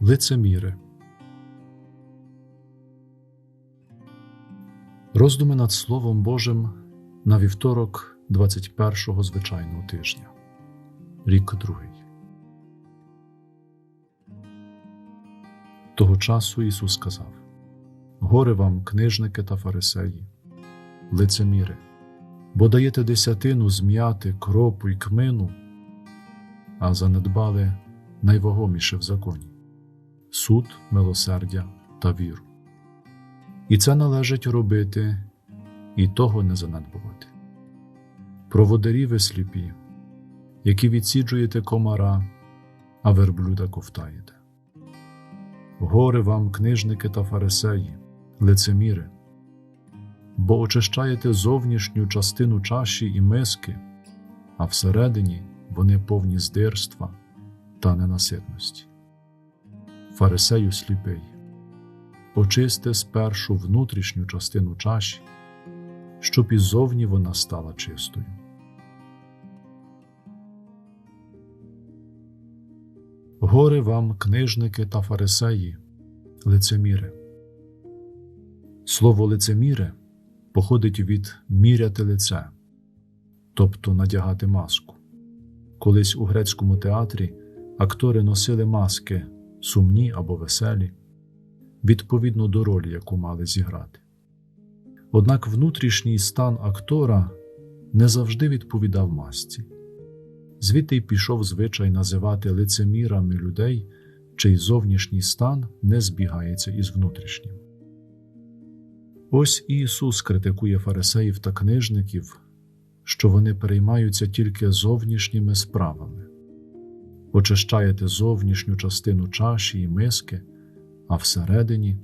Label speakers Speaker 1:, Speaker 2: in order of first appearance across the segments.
Speaker 1: Лицеміри. Роздуми над Словом Божим на вівторок 21-го звичайного тижня. Рік другий. Того часу Ісус сказав: Горе вам, книжники та фарисеї, лицеміри, бо даєте десятину зм'яти, кропу й кмину, а занедбали найвагоміше в законі суд, милосердя та віру. І це належить робити, і того не занедбувати. Проводарі ви сліпі, які відсіджуєте комара, а верблюда ковтаєте. Горе вам, книжники та фарисеї, лицеміри, бо очищаєте зовнішню частину чаші і миски, а всередині вони повні здирства та ненаситності. Фарисею сліпий, очисти спершу внутрішню частину чаші, щоб і зовні вона стала чистою. Горе вам, книжники та фарисеї, лицеміри. Слово лицеміре походить від міряти лице, тобто надягати маску. Колись у грецькому театрі актори носили маски сумні або веселі, відповідно до ролі, яку мали зіграти. Однак внутрішній стан актора не завжди відповідав масці, звідти й пішов звичай називати лицемірами людей, чий зовнішній стан не збігається із внутрішнім. Ось Ісус критикує фарисеїв та книжників, що вони переймаються тільки зовнішніми справами очищаєте зовнішню частину чаші і миски, а всередині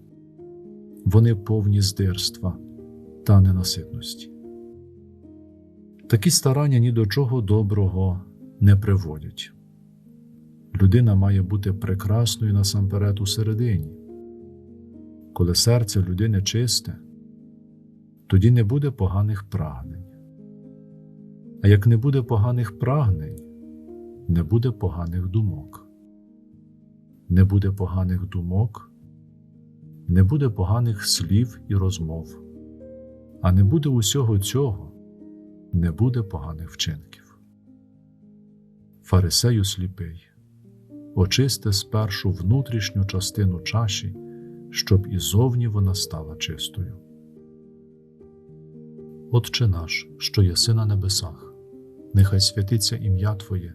Speaker 1: вони повні здирства та ненаситності. Такі старання ні до чого доброго не приводять. Людина має бути прекрасною насамперед у середині. Коли серце людини чисте, тоді не буде поганих прагнень. А як не буде поганих прагнень, не буде поганих думок. Не буде поганих думок, не буде поганих слів і розмов, а не буде усього цього, не буде поганих вчинків. Фарисею сліпий, очисти спершу внутрішню частину чаші, щоб і зовні вона стала чистою. Отче наш, що єси на небесах, нехай святиться ім'я Твоє